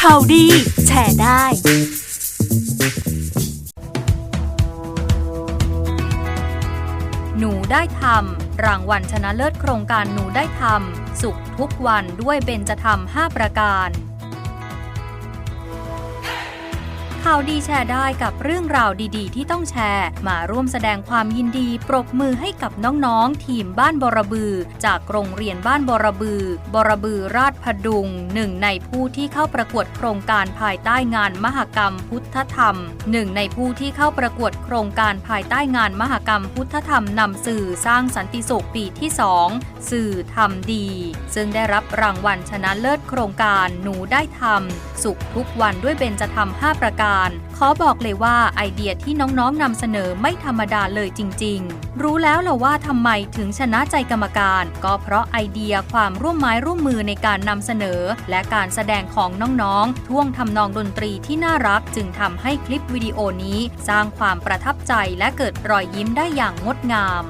ข่าวดี แชร์ได้หนูได้ทำรางวัลชนะเลิศโครงการหนูได้ทำสุขทุกวันด้วยเบญจธรรม 5 ประการ ข่าวดีแชร์ได้กับเรื่องราวดีๆ ที่ต้องแชร์ มาร่วมแสดงความยินดีปรบมือให้กับน้องๆ ทีมบ้านบรบือ จากโรงเรียนบ้านบรบือ บรบือราชพดุงหนึ่งในผู้ที่เข้าประกวดโครงการภายใต้งานมหกรรมพุทธธรรมหนึ่งในผู้ที่เข้าประกวดโครงการภายใต้งานมหกรรมพุทธธรรมนำสื่อสร้างสันติสุขปีที่ 2 สื่อทำดี ซึ่งได้รับรางวัลชนะเลิศโครงการหนูได้ทำสุขทุกวันด้วยเบญจธรรม 5 ประการขอบอกเลยว่าไอเดียที่น้องๆนำเสนอไม่ธรรมดาเลยจริง ๆ รู้แล้วล่ะว่าทำไมถึงชนะใจกรรมการ ก็เพราะไอเดียความร่วมไม้ร่วมมือในการนำเสนอ และการแสดงของน้องๆ ท่วงทำนองดนตรีที่น่ารัก จึงทำให้คลิปวิดีโอนี้ สร้างความประทับใจและเกิดรอยยิ้มได้อย่างงดงาม